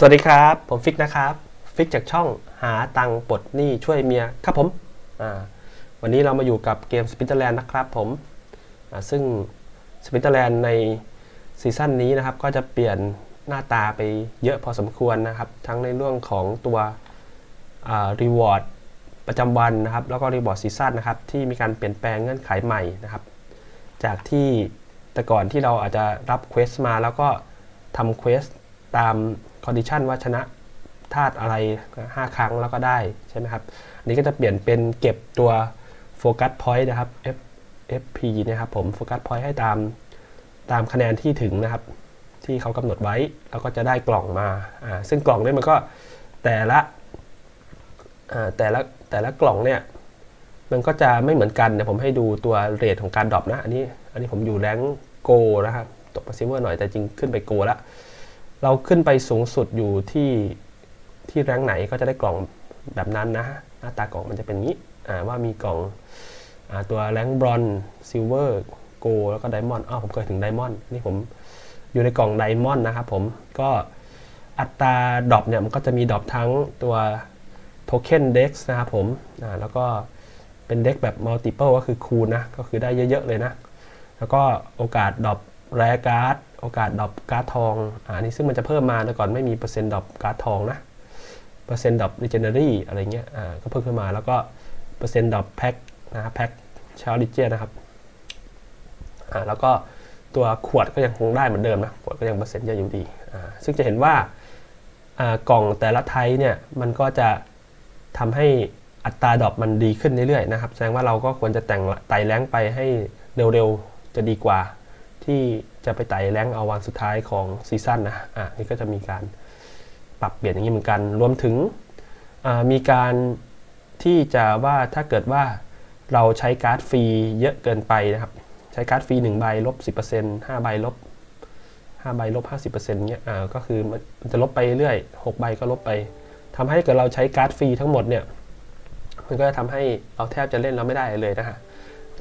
สวัสดีครับ ผมฟิกนะครับ ฟิกจากช่องหาตังปลดหนี้ช่วยเมียครับผมวันนี้เรามาอยู่กับเกมสปิ t เ e อร์แลนด์นะครับผมซึ่งสปิ t เ e อร์แลนด์ในซีซั่นนี้นะครับ ก็จะเปลี่ยนหน้าตาไปเยอะพอสมควรนะครับ ทั้งในเรื่องของตัวรีวอร์ดประจำวันนะครับ แล้วก็รีวอร์ดซีซั่นนะครับ ที่มีการเปลี่ยนแปลงเงื่อนไขใหม่นะครับ จากที่แต่ก่อนที่เราอาจจะรับเควสมาแล้วก็ทำเควสตาม คอนดิชันว่าชนะธาตุอะไร 5 ครั้งแล้วก็ได้ใช่ไหมครับ อันนี้ก็จะเปลี่ยนเป็นเก็บตัวโฟกัสพอยต์นะครับ F FP นะครับผมโฟกัสพอยต์ให้ตามตามคะแนนที่ถึงนะครับ ที่เขากำหนดไว้ แล้วก็จะได้กล่องมาอ่าซึ่งกล่องเนี่ยมันก็แต่ละอ่าแต่ละแต่ละกล่องเนี่ยมันก็จะไม่เหมือนกันเดี๋ยผมให้ดูตัวเรทของการดรอปนะ อันนี้ อันนี้ผมอยู่แรงโกนะครับ ตกมาซิเวอร์หน่อยแต่จริงขึ้นไปโกแล้ว เราขึ้นไปสูงสุดอยู่ที่ที่แรงไหนก็จะได้กล่องแบบนั้นนะหน้าตากล่องมันจะเป็นงี้ว่ามีกล่องอตัวแรงบรอนซิลเวอร์โกแล้วก็ไดมอนด์อ้าวผมเคยถึงไดมอนด์นี่ผมอยู่ในกล่องไดมอนด์นะครับผมก็อัตราดรอปเนี่ยมันก็จะมีดรอปทั้งตัวโทเค็นเด็กนะครับผมแล้วก็เป็นเด็กแบบมัลติเ l ิก็คือคูณนะ ก็คือได้เยอะ ๆ เลยนะ แล้วก็โอกาสดรอป แรการ์ดโอกาสดรอปการ์ดทองอ่านี่ซึ่งมันจะเพิ่มมาแต่ก่อนไม่มีเปอร์เซ็นต์ดรอปการ์ดทองนะเปอร์เซ็นต์ดรอปรีเจเนอรี่อะไรเงี้ยอ่าก็เพิ่มขึ้นมาแล้วก็เปอร์เซ็นต์ดรอปแพ็คนะแพ็คชาร์ลิเจนะครับอ่าแล้วก็ตัวขวดก็ยังคงได้เหมือนเดิมนะขวดก็ยังเปอร์เซ็นต์เยอะอยู่ดีอ่าซึ่งจะเห็นว่าอ่ากล่องแต่ละไทยเนี่ยมันก็จะทำให้อัตราดรอปมันดีขึ้นเรื่อยๆนะครับแสดงว่าเราก็ควรจะแต่งไต่แรงไปให้เร็วๆจะดีกว่า ที่จะไปไต่แรงเอาวันสุดท้ายของซีซั่นนะอะนี่ก็จะมีการปรับเปลี่ยนอย่างนี้เหมือนกัน รวมถึงมีการที่จะว่าถ้าเกิดว่าเราใช้การ์ดฟรีเยอะเกินไปนะครับ ใช้การ์ดฟรี1ใบลบ 10% 5ใบลบ5ใบลบ 50%เงี้ยอ่าก็คือมันจะลบไปเรื่อย6ใบก็ลบไปทำให้เกิดเราใช้การ์ดฟรีทั้งหมดเนี่ยมันก็จะทำให้เราแทบจะเล่นเราไม่ได้เลยนะฮะ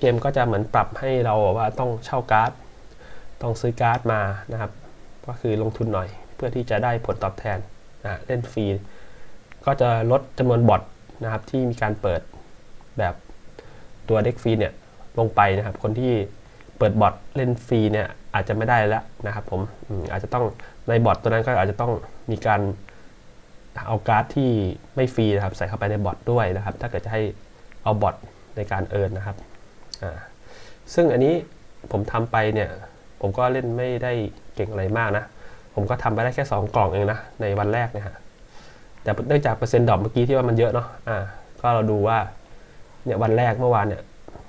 เกมก็จะเหมือนปรับให้เราว่าต้องเช่าการ์ด ต้องซื้อการ์ดมานะครับ ก็คือลงทุนหน่อยเพื่อที่จะได้ผลตอบแทนนะเล่นฟรีก็จะลดจำนวนบอทนะครับที่มีการเปิดแบบตัวเด็กฟรีเนี่ยลงไปนะครับ คนที่เปิดบอทเล่นฟรีเนี่ยอาจจะไม่ได้แล้วนะครับผมอาจจะต้องในบอทตัวนั้นก็อาจจะต้องมีการเอาการ์ดที่ไม่ฟรีนะครับใส่เข้าไปในบอทด้วยนะครับ ถ้าเกิดจะให้เอาบอทในการเอิร์นนะครับซึ่งอันนี้ผมทำไปเนี่ย ผมก็เล่นไม่ได้เก่งอะไรมากนะ ผมก็ทำไปได้แค่ 2 กล่องเองนะ ในวันแรกเนี่ยฮะแต่เนื่องจากเปอร์เซ็นต์ดรอปเมื่อกี้ที่ว่ามันเยอะเนาะอ่าก็เราดูว่าเนี่ยวันแรกเมื่อวานเนี่ย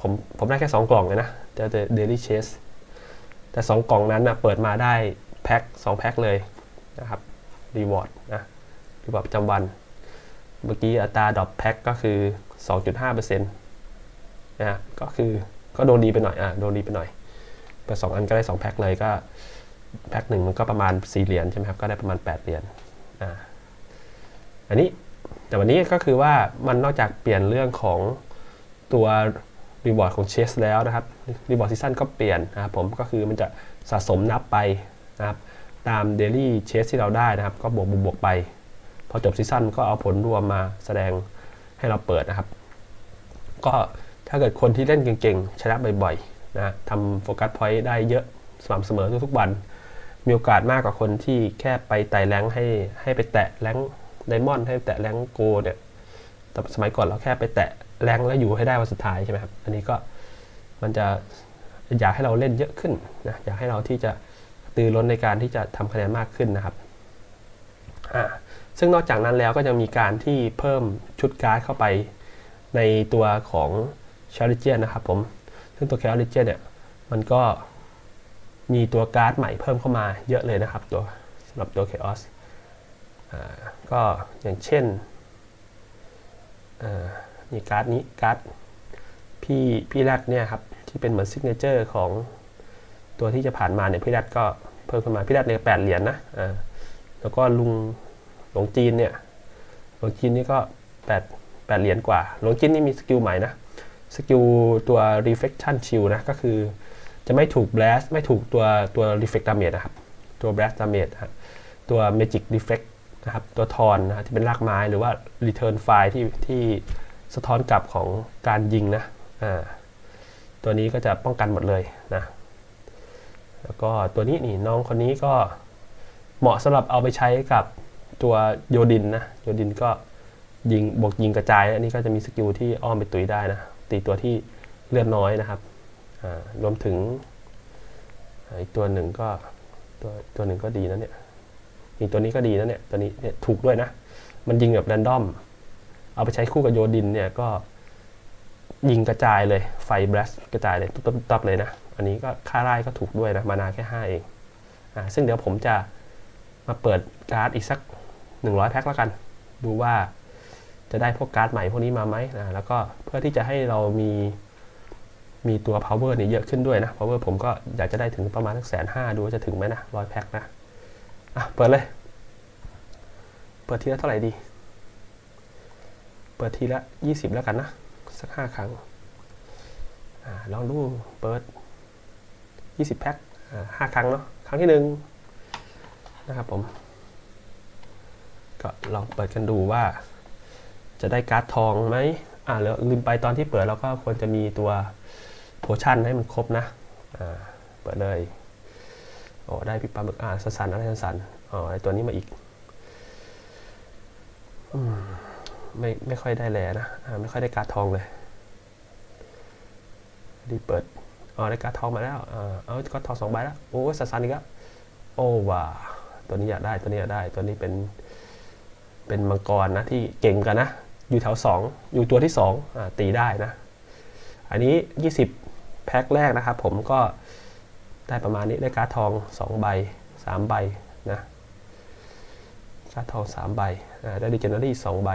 ผมผมได้แค่ 2 กล่องเลยนะเจอเดลี่เชสแต่ 2 กล่องนั้นนะเปิดมาได้แพ็ค2แพ็คเลยนะครับรีวอร์ดนะรีวอร์ดประจำวัน เมื่อกี้อัตราดรอปแพ็คก็คือ 2.5%นะก็คือก็โดนดีไปหน่อยอะโดนดีไปหน่อย ไปสองอันก็ได้2แพ็คเลยก็แพ็คหนึ่งมันก็ประมาณ4เหรียญใช่ไหมครับก็ได้ประมาณ8เหรียญอ่าอันนี้แต่วันนี้ก็คือว่ามันนอกจากเปลี่ยนเรื่องของตัวรีวอร์ดของเชสแล้วนะครับรีวอร์ดซีซั่นก็เปลี่ยนนะครับผมก็คือมันจะสะสมนับไปนะครับตามเดลี่เชสที่เราได้นะครับ ก็บวกบวกไป พอจบซีซั่นก็เอาผลรวมมาแสดงให้เราเปิดนะครับ ก็ถ้าเกิดคนที่เล่นเก่งๆ ชนะบ่อยๆ นะทำโฟกัสพอยต์ได้เยอะสม่ำเสมอทุกๆวัน มีโอกาสมากกว่าคนที่แค่ไปไต่แรงให้ให้ไปแตะแรงไดมอนด์ให้แตะแรงโกเนี่ยแต่สมัยก่อนเราแค่ไปแตะแรงแล้วอยู่ให้ได้วันสุดท้ายใช่ไหมครับ อันนี้ก็มันจะอยากให้เราเล่นเยอะขึ้นนะอยากให้เราที่จะตื่นร้นในการที่จะทำคะแนนมากขึ้นนะครับอ่าซึ่งนอกจากนั้นแล้วก็จะมีการที่เพิ่มชุดการ์ดเข้าไปในตัวของชาริเจียนนะครับผม ซึ่งตัวแคลริเจียนเนี่ยมันก็มีตัวการ์ดใหม่เพิ่มเข้ามาเยอะเลยนะครับ ตัวสำหรับตัว Chaos อ่าก็อย่างเช่นนี่การ์ดนี้การ์ดพี่พี่แรดเนี่ยครับที่เป็นเหมือนซิกเนเจอร์ของตัวที่จะผ่านมาเนี่ยพี่แรดก็เพิ่มขึ้นมาพี่แรดเนี่ยแปดเหรียญนนะอ่าแล้วก็ลุงหลวงจีนเนี่ยหลวงจีนนี่ก็แปดแปดเหรียญกว่าหลวงจีนนี่มีสกิลใหม่นะ สกิลตัว reflection shield นะก็คือ จะไม่ถูก blast ไม่ถูกตัวตัว reflect damage นะครับ ตัว blast damage ตัว magic reflect นะครับ ตัวทอนนะที่เป็นรากไม้หรือว่า return ไฟล์ที่ที่สะท้อนกลับของการยิงนะอ่าตัวนี้ก็จะป้องกันหมดเลยนะแล้วก็ตัวนี้นี่น้องคนนี้ก็เหมาะสำหรับเอาไปใช้กับตัวโยดินนะโยดินก็ยิงบวกยิงกระจาย อันนี้ก็จะมีสกิลที่อ้อมไปตุยได้นะ ตีตัวที่เลือดน้อยนะครับรวมถึงอีกตัวหนึ่งก็ตัวตัวหนึ่งก็ดีนะเนี่ยนี่ตัวนี้ก็ดีนะเนี่ยตัวนี้เนี่ยถูกด้วยนะ มันยิงแบบแรนดอม เอาไปใช้คู่กับโยดินเนี่ยก็ยิงกระจายเลยไฟบลสกระจายเลยตุ๊บๆตับเลยนะ อันนี้ก็ค่าไล่ก็ถูกด้วยนะ มานาแค่ 5 เองอ่าซึ่งเดี๋ยวผมจะมาเปิดการ์ดอีกสัก 100 แพ็คแล้วกัน ดูว่า จะได้พวกการ์ดใหม่พวกนี้มาไหมนะแล้วก็เพื่อที่จะให้เรามีมีตัว power เนี่ยเยอะขึ้นด้วยนะ power ผมก็อยากจะได้ถึงประมาณสักแสนห้าดูว่าจะถึงไหมนะร้อยแพ็คนะ อะ เปิดเลย เปิดทีละเท่าไหร่ดี เปิดทีละ20แล้วกันนะ สัก5ครั้ง อ่า ลองดู เปิด20แพ็ค อ่าห้าครั้งเนาะ ครั้งที่หนึ่งนะครับผม ก็ลองเปิดกันดูว่า จะได้การ์ดทองไหมอ่าแล้วลืมไปตอนที่เปิดเราก็ควรจะมีตัวโพชั่นให้มันครบนะอ่าเปิดเลยโอ้ได้พี่ปลาหมึกอ่าสันๆอะไรสันๆอ๋อไอตัวนี้มาอีกอืมไม่ไม่ค่อยได้แลนะอ่าไม่ค่อยได้การ์ดทองเลยดีเปิดอ๋อได้การ์ดทองมาแล้วอ่าเอาการ์ดทองสองใบแล้วโอ้สันๆอีกแล้วโอ้ว้าตัวนี้อยากได้ตัวนี้อยากได้ตัวนี้เป็นเป็นมังกรนะที่เก่งกันนะ อยู่แถวสองอยู่ตัวที่สองอ่าตีได้นะ อันนี้ 20 แพ็คแรกนะครับ ผมก็ได้ประมาณนี้ได้การ์ดทอง 2 ใบ 3 ใบนะการ์ดทอง 3 ใบอ่าได้ดิเจนเนอรี่2ใบ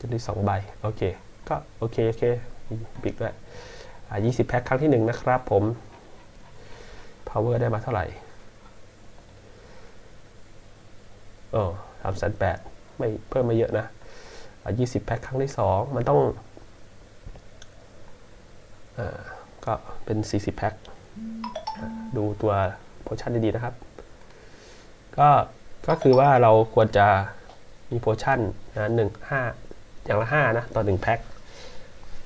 จะได้2ใบโอเคก็โอเคโอเคปิดด้วยอ่า20แพ็คครั้งที่ 1 นะครับผม power ได้มาเท่าไหร่อ๋อสามแสนแปด ไม่เพิ่มมาเยอะนะอ่า20แพ็คครั้งที่2มันต้องอก็เป็น 40 แพ็ค ดูตัวโพชั่นดีๆนะครับ ก็ ก็คือว่าเราควรจะมีโพชั่นนะหนึ่งห้าอย่างละ 5 นะ ต่อ 1 แพ็ค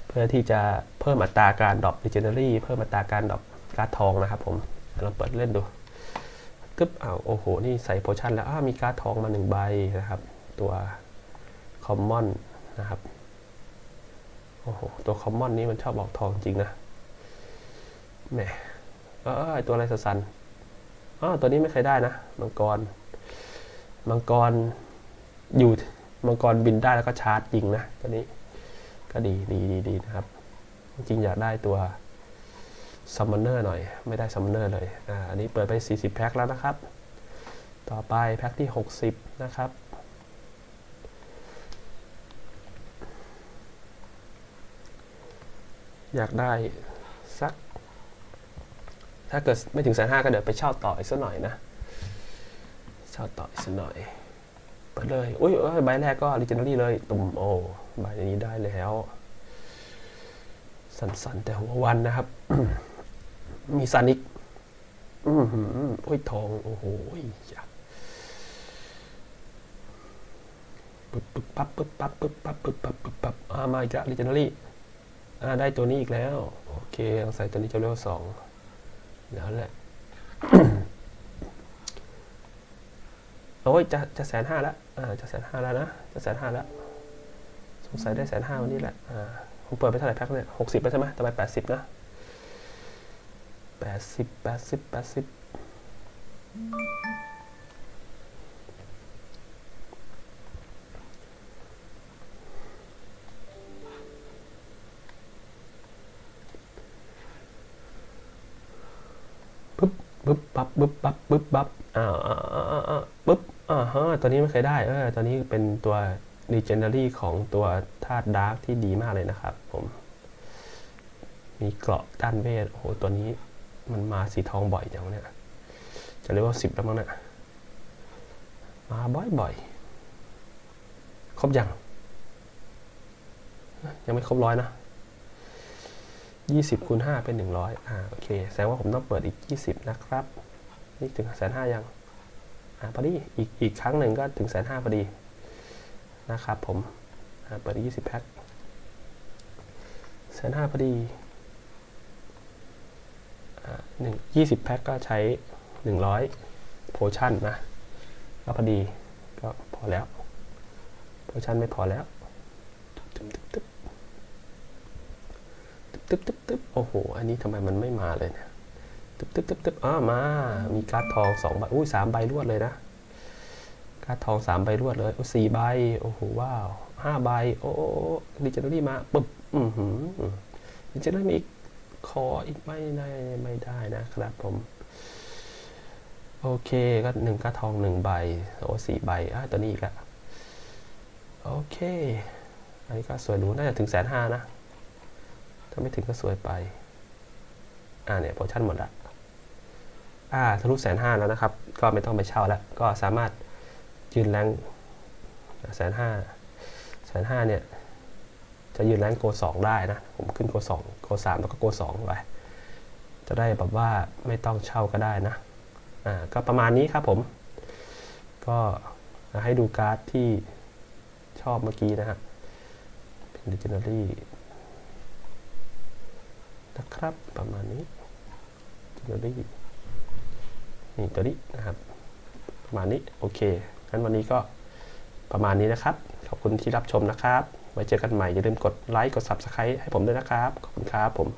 เพื่อที่จะเพิ่มอัตราการดรอป Legendary เพิ่มอัตราการดรอปการ์ดทองนะครับผมลองเปิดเล่นดูกึ๊บอ้าวโอ้โห นี่ใส่โพชั่นแล้วอ้าวมีการ์ดทองมา 1 ใบนะครับ ตัว Common นะครับ โอ้โห ตัวคอมมอนนี้มันชอบบอกทองจริงนะ แหม เออไอตัวอะไรสันอ๋อตัวนี้ไม่เคยได้นะ มังกร มังกรอยู่ มังกรบินได้แล้วก็ชาร์จยิงนะ ตัวนี้ ก็ดีดีดีดีนะครับ จริงอยากได้ตัวซัมมอนเนอร์หน่อย ไม่ได้ซัมมอนเนอร์เลย อ่า อันนี้เปิดไป 40 แพ็คแล้วนะครับ ต่อไปแพ็คที่ 60 นะครับ อยากได้สัก ถ้าเกิดไม่ถึงแสนห้าก็เดี๋ยวไปเช่าต่ออีกสักหน่อยนะ เช่าต่ออีกสักหน่อยเปิดเลยอุ้ยเอ้ยใบแรกก็ Legendary เลยตุ่มโอ้ใบนี้ได้แล้ว สันๆแต่หัววันนะครับ มีซานิกอือหือโอ้ยทอง โอ้โหอยากปึ๊บปึ๊บปั๊บปึ๊บปั๊บปึ๊บปั๊บปึ๊บปั๊บปึ๊บปั๊บอ่ามาอีกแล้ว Legendary อ่ อาได้ตัวนี้อีกแล้ว โอเคลองใส่ตัวนี้จะเรียกว่าสองแล้วแหละโอ้ยจะจะแสนห้าล้วอ่าจะแสนห้าแล้วนะ จะแสนห้าแล้วสงสัยได้แสนห้าวันนี้แหละ อ่าผมเปิดไปเท่าไหร่แพ็คเนี่ยหกสิบไปใช่ไหมต่อไปแปดสิบนะแปดสิบแปดสิบแปดสิบ ปึ๊บบั๊บอ้าวอ้าอ้าอ้าปึ๊บอ่าฮะตัวนี้ไม่เคยได้เออตัวนี้เป็นตัว Legendary ของตัวธาตุดาร์กที่ดีมากเลยนะครับผม มีเกราะด้านเวทโอ้โหตัวนี้มันมาสีทองบ่อยจังเนี่ยจะเรียกว่าสิบแล้วมั้งเนี่ยมาบ่อยๆ ครบยัง ยังไม่ครบร้อยนะยี่สิบคูณห้าเป็นหนึ่งร้อยอ่าโอเค แสดงว่าผมต้องเปิดอีกยี่สิบนะครับ นี่ถึงแสนห้ายังอ่าพอดีอีกอีกครั้งหนึ่งก็ถึงแสนห้าพอดีนะครับผมอ่าเปิดยี่สิบแพ็คแสนห้าพอดีอ่าหนึ่งยี่สิบแพ็คก็ใช้หนึ่งร้อยโพชั่นนะก็พอดีก็พอแล้วโพชั่นไม่พอแล้วตึ๊บตึ๊บตึ๊บตึ๊บตึ๊บตึ๊บโอ้โห อันนี้ทำไมมันไม่มาเลยเนี่ย ตึ๊บตึ๊บตึ๊บตึ๊บอ่ามา มีการ์ดทองสองใบอุ้ยสามใบรวดเลยนะ การ์ดทองสามใบรวดเลยโอ้สี่ใบ โอ้โห ว้าวห้าใบ โอ้ดิจิทัลลี่มาปึ๊บ อือหือดิจิทัลลี่มีอีกขออีกไม่ได้ไม่ได้นะครับผม โอเค ก็หนึ่งการ์ดทองหนึ่งใบ โอ้สี่ใบอะตัวนี้อีกอะโอเค อันนี้ก็สวยหรูน่าจะถึงแสนห้านะ ถ้าไม่ถึงก็สวยไป อ่าเนี่ยโพชั่นหมดละ อ่าทะลุแสนห้าแล้วนะครับ ก็ไม่ต้องไปเช่าแล้ว ก็สามารถยืนแรงแสนห้าแสนห้าเนี่ย จะยืนแรงโกสองได้นะ ผมขึ้นโกสองโกสามแล้วก็โกสองไปจะได้แบบว่าไม่ต้องเช่าก็ได้นะ อ่า ก็ประมาณนี้ครับผม ก็ให้ดูการ์ดที่ชอบเมื่อกี้นะฮะเป็น Legendary นะครับ ประมาณนี้ Legendary นี่ตัวนี้นะครับ ประมาณนี้โอเคงั้นวันนี้ก็ประมาณนี้นะครับ ขอบคุณที่รับชมนะครับ ไว้เจอกันใหม่อย่าลืมกดไลค์กด Subscribe ให้ผมด้วยนะครับ ขอบคุณครับผม